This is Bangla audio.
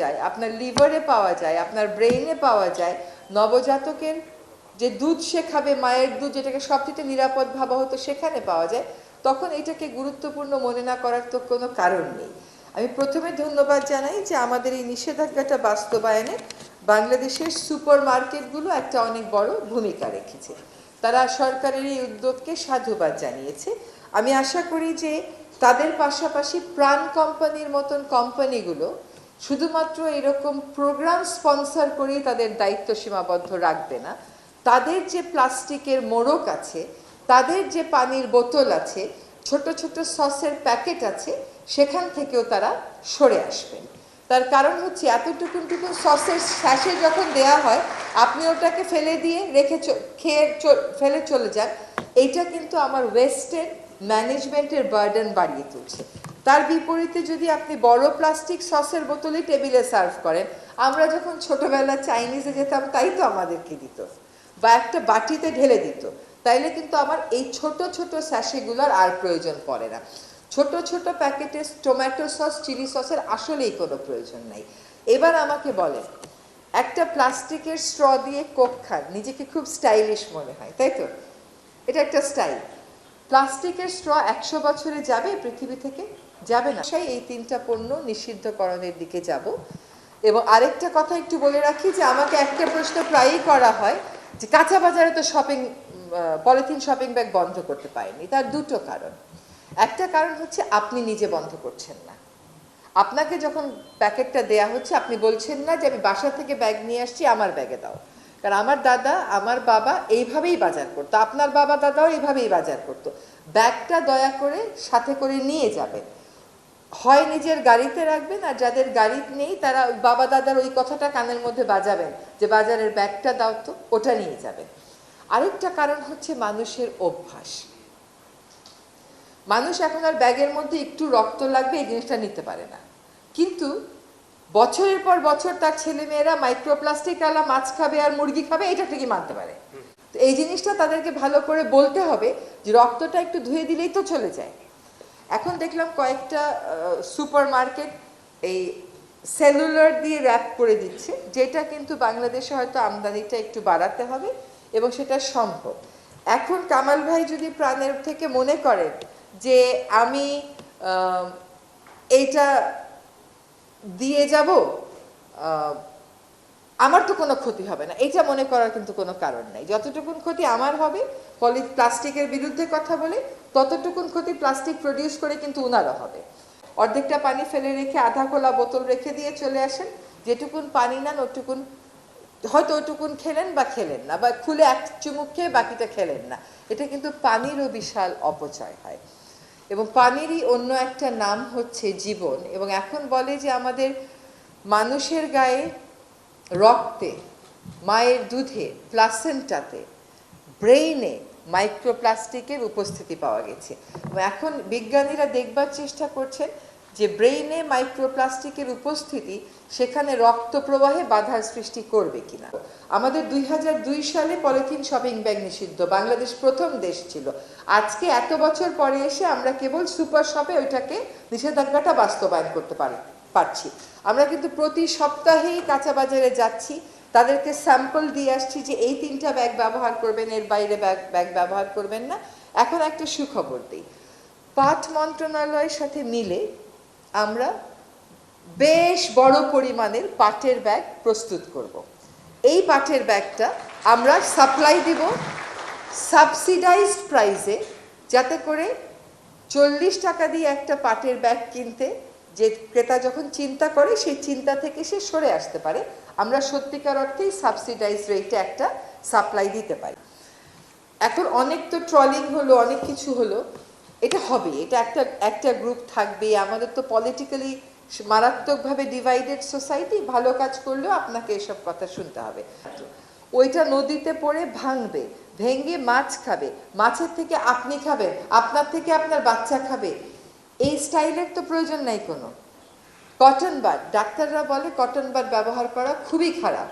যায়, আপনার লিভারে পাওয়া যায়, আপনার ব্রেইনে পাওয়া যায়, নবজাতকের যে দুধ সে খাবে, মায়ের দুধ যেটাকে সবচেয়ে নিরাপদ ভাবা হতো সেখানে পাওয়া যায়, তখন এটাকে গুরুত্বপূর্ণ মনে না করার তো কোনো কারণ নেই। আমি প্রথমে ধন্যবাদ জানাই যে আমাদের এই নিষেধাজ্ঞাটা বাস্তবায়নে বাংলাদেশের সুপার মার্কেটগুলো একটা অনেক বড় ভূমিকা রেখেছে। তারা সরকারের এই উদ্যোগকে সাধুবাদ জানিয়েছে। আমি আশা করি যে তাদের পাশাপাশি প্রাণ কোম্পানির মতন কোম্পানিগুলো শুধুমাত্র এরকম প্রোগ্রাম স্পন্সর করেই তাদের দায়িত্ব সীমাবদ্ধ রাখবে না। তাদের যে প্লাস্টিকের মোড়ক আছে, তাদের যে পানির বোতল আছে, ছোট ছোট সসের প্যাকেট আছে, সেখান থেকেও তারা সরে আসবেন। তার কারণ হচ্ছে এতটুকুন টুকুন সসের শ্যাসে যখন দেয়া হয়, আপনি ওটাকে ফেলে দিয়ে রেখে খেয়ে ফেলে চলে যান। এইটা কিন্তু আমার ওয়েস্টের ম্যানেজমেন্টের বার্ডেন বাড়িয়ে তুলছে। তার বিপরীতে যদি আপনি বড় প্লাস্টিক সসের বোতলে টেবিলে সার্ভ করেন, আমরা যখন ছোটবেলা চাইনিজে যেতাম, তাই তো আমাদেরকে দিত। বা একটা বাটিতে ঢেলে দিত। তাইলে কিন্তু আমার এই ছোট ছোট স্যাশেগুলোর আর প্রয়োজন পড়ে না। ছোট ছোট প্যাকেটে টমেটো সস চিলি সসের আসলেই কোনো প্রয়োজন নাই। এবার আমাকে বলেন, একটা প্লাস্টিকের স্ট্র দিয়ে কোক খান, নিজেকে খুব স্টাইলিশ মনে হয়, তাই তো? এটা একটা স্টাইল প্লাস্টিকের স্ট্র একশো বছরে যাবে পৃথিবী থেকে? যাবে না। সেই এই তিনটা পণ্য নিষিদ্ধকরণের দিকে যাব। এবং আরেকটা কথা একটু বলে রাখি যে আমাকে একটা প্রশ্ন প্রায়ই করা হয় যে কাঁচা বাজারে তো শপিং পলিথিন শপিং ব্যাগ বন্ধ করতে পারেনি। তার দুটো কারণ। একটা কারণ হচ্ছে আপনি নিজে বন্ধ করছেন না। আপনাকে যখন প্যাকেটটা দেয়া হচ্ছে, আপনি বলছেন না যে আমি বাসা থেকে ব্যাগ নিয়ে আসছি, আমার ব্যাগে দাও। কারণ আমার দাদা, আমার বাবা এইভাবেই বাজার করতো। আপনার বাবা দাদাও এইভাবেই বাজার করতো। ব্যাগটা দয়া করে সাথে করে নিয়ে যাবে হয় নিজের গাড়িতে রাখবেন আর যাদের গাড়ি নেই তারা বাবা দাদার ওই কথাটা কানের মধ্যে বাজাবেন যে বাজারের ব্যাগটা দাও তো, ওটা নিয়ে যাবেন। আরেকটা কারণ হচ্ছে মানুষের অভ্যাস। মানুষ এখন আর ব্যাগের মধ্যে একটু রক্ত লাগবে, এই জিনিসটা নিতে পারে না। কিন্তু বছরের পর বছর তার ছেলে মেয়েরা মাইক্রোপ্লাস্টিক আলা মাছ খাবে আর মুরগি খাবে, এটা ঠিকই মানতে পারে। তো এই জিনিসটা তাদেরকে ভালো করে বলতে হবে যে রক্তটা একটু ধুয়ে দিলেই তো চলে যায়। এখন দেখলাম কয়েকটা সুপার মার্কেট এই সেলুলার দিয়ে র্যাপ করে দিচ্ছে, যেটা কিন্তু বাংলাদেশে হয়তো আমদানিটা একটু বাড়াতে হবে এবং সেটা সম্ভব। এখন কামাল ভাই যদি প্রাণের থেকে মনে করেন যে আমি এইটা দিয়ে যাব আমার তো কোনো ক্ষতি হবে না। এটা মনে করার কিন্তু কোনো কারণ নাই। যতটুকুন ক্ষতি আমার হবে, পলি প্লাস্টিকের বিরুদ্ধে কথা বলে, ততটুকুন ক্ষতি প্লাস্টিক প্রডিউস করে কিন্তু উনারও হবে। অর্ধেকটা পানি ফেলে রেখে আধা খোলা বোতল রেখে দিয়ে চলে আসেন। যেটুকুন পানি নেন, ওটুকুন, হয়তো ওটুকুন খেলেন বা খেলেন না, বা খুলে এক চুমুক খেয়ে বাকিটা খেলেন না। এটা কিন্তু পানিরও বিশাল অপচয় হয়। এবং পানিরই অন্য একটা নাম হচ্ছে জীবন। এবং এখন বলে যে আমাদের মানুষের গায়ে রক্তে, মায়ের দুধে প্লাসেন্টাতে ব্রেইনে মাইক্রোপ্লাস্টিকের উপস্থিতি পাওয়া গেছে। এখন বিজ্ঞানীরা দেখবার চেষ্টা করছেন যে ব্রেইনে মাইক্রোপ্লাস্টিকের উপস্থিতি সেখানে রক্ত প্রবাহে বাধার সৃষ্টি করবে কিনা। আমাদের দুই সালে পলিথিন শপিং ব্যাগ নিষিদ্ধ। বাংলাদেশ প্রথম দেশ ছিল। আজকে এত বছর পরে এসে আমরা কেবল সুপার শপে ওইটাকে নিষেধাজ্ঞাটা বাস্তবায়ন করতে পারি, পারছি। আমরা কিন্তু প্রতি সপ্তাহেই কাঁচা বাজারে যাচ্ছি। তাদেরকে স্যাম্পল দিয়ে আসছি যে এই তিনটা ব্যাগ ব্যবহার করবেন, এর বাইরে ব্যাগ ব্যাগ ব্যবহার করবেন না। এখন একটা সুখবর দিই। পাট মন্ত্রণালয়ের সাথে মিলে আমরা বেশ বড় পরিমাণের পাটের ব্যাগ প্রস্তুত করব। এই পাটের ব্যাগটা আমরা সাপ্লাই দিব সাবসিডাইজড প্রাইসে যাতে করে চল্লিশ টাকা দিয়ে একটা পাটের ব্যাগ কিনতে যে ক্রেতা যখন চিন্তা করে, সেই চিন্তা থেকে সে সরে আসতে পারে। আমরা সত্যিকার অর্থেই সাবসিডাইজ রেটে একটা সাপ্লাই দিতে পারি। এখন অনেক তো ট্রলিং হলো, অনেক কিছু হলো। এটা হবে, এটা একটা একটা গ্রুপ থাকবে। আমাদের তো পলিটিক্যালি মারাত্মকভাবে ডিভাইডেড সোসাইটি ভালো কাজ করলেও আপনাকে এসব কথা শুনতে হবে। ওইটা নদীতে পড়ে ভাঙবে, ভেঙে মাছ খাবে। মাছের থেকে আপনি খাবেন, আপনার থেকে আপনার বাচ্চা খাবে। এই স্টাইলের তো প্রয়োজন নাই কোনো। কটন বাড ডাক্তাররা বলে কটন বাড ব্যবহার করা খুবই খারাপ।